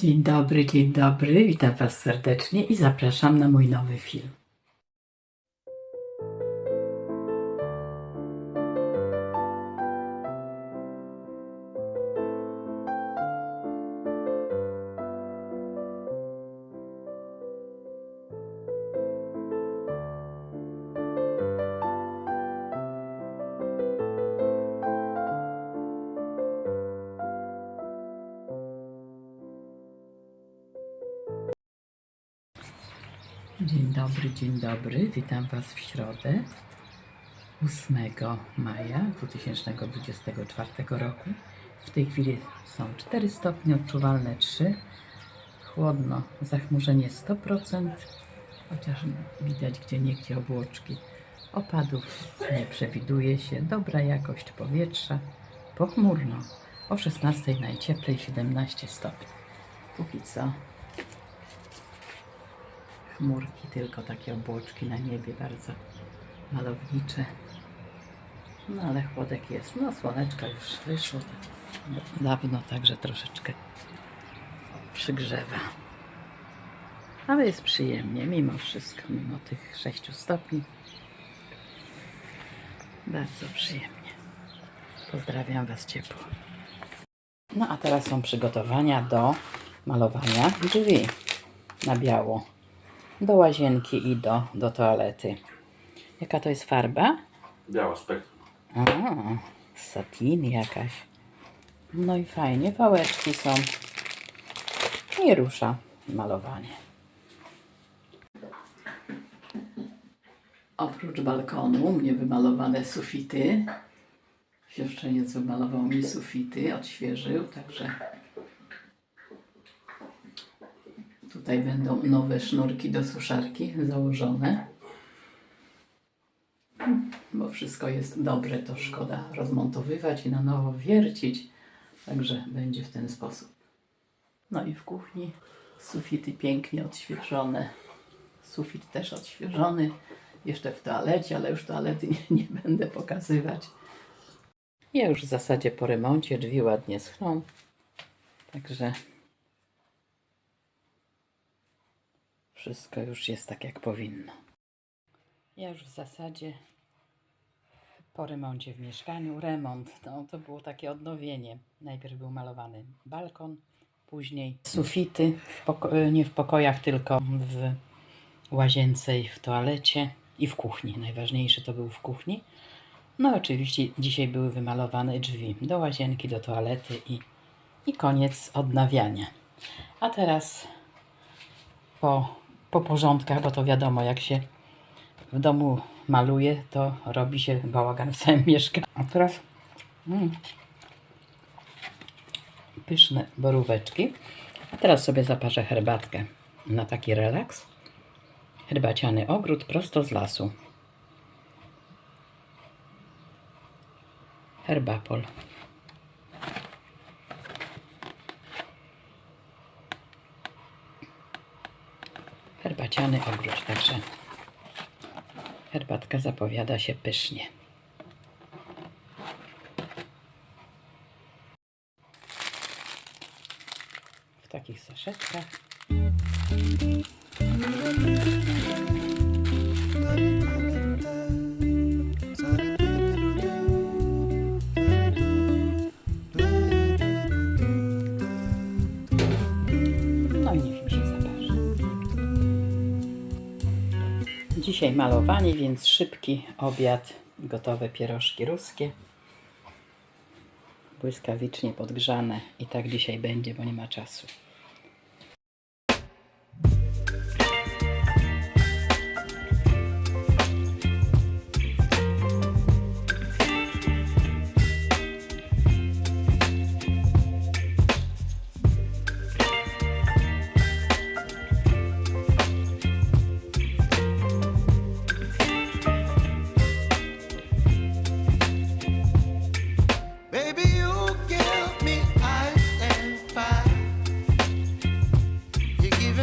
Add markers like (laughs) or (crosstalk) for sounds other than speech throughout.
Dzień dobry, dzień dobry. Witam Was serdecznie i zapraszam na mój nowy film. Dzień dobry, dzień dobry. Witam Was w środę 8 maja 2024 roku. W tej chwili są 4 stopnie, odczuwalne 3. Chłodno, zachmurzenie 100%, chociaż widać gdzie niegdzie obłoczki. Opadów nie przewiduje się. Dobra jakość powietrza. Pochmurno. O 16 najcieplej 17 stopni. Póki co chmurki, tylko takie obłoczki na niebie bardzo malownicze. No ale chłodek jest. No słoneczko już wyszło tak dawno, także troszeczkę przygrzewa. Ale jest przyjemnie, mimo wszystko, mimo tych 6 stopni. Bardzo przyjemnie. Pozdrawiam Was ciepło. No a teraz są przygotowania do malowania drzwi na biało do łazienki i do, do toalety. Jaka to jest farba? Biała spektrum. A, satin jakaś. No i fajnie, pałeczki są. I rusza malowanie. Oprócz balkonu mnie wymalowane sufity. Siostrzeniec wymalował mi sufity, odświeżył, także Tutaj będą nowe sznurki do suszarki założone. Bo wszystko jest dobre, to szkoda rozmontowywać i na nowo wiercić. Także będzie w ten sposób. No i w kuchni sufity pięknie odświeżone. Sufit też odświeżony. Jeszcze w toalecie, ale już toalety (laughs) nie, nie będę pokazywać. Ja już w zasadzie po remoncie drzwi ładnie schną. Także Wszystko już jest tak, jak powinno. Ja już w zasadzie po remoncie w mieszkaniu, remont, no, to było takie odnowienie. Najpierw był malowany balkon, później sufity, w nie w pokojach, tylko w łazience i w toalecie i w kuchni. Najważniejszy to był w kuchni. No oczywiście dzisiaj były wymalowane drzwi do łazienki, do toalety i, i koniec odnawiania. A teraz po, po porządkach, bo to wiadomo, jak się w domu maluje, to robi się bałagan w całym mieszkaniu. A teraz mm, pyszne boróweczki. A teraz sobie zaparzę herbatkę na taki relaks. Herbaciany ogród prosto z lasu. Herbapol. Herbaciany ogród, także herbatka zapowiada się pysznie. W takich saszetkach. Dzisiaj malowanie, więc szybki obiad, gotowe pierożki ruskie. Błyskawicznie podgrzane i tak dzisiaj będzie, bo nie ma czasu.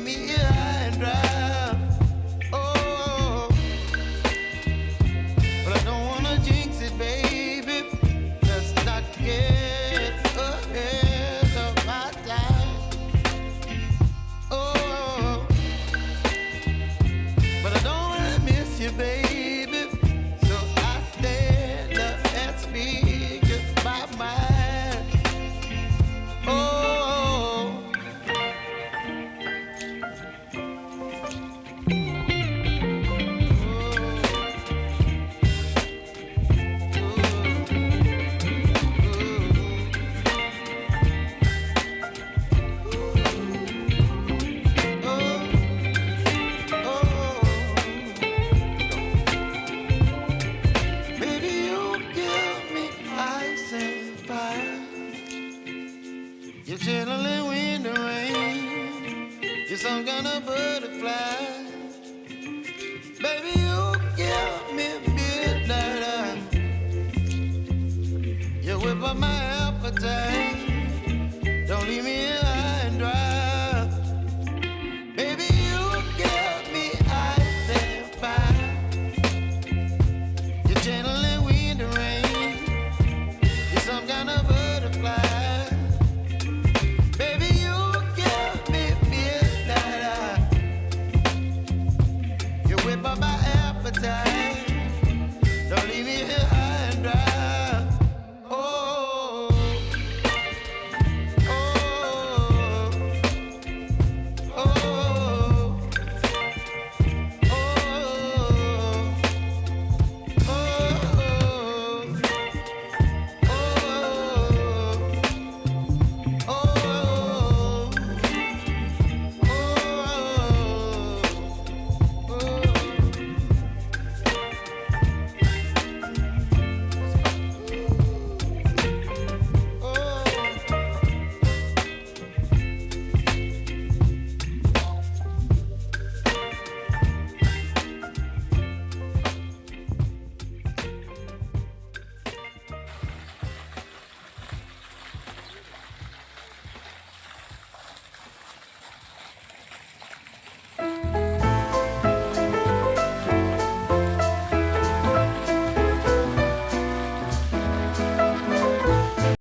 me here.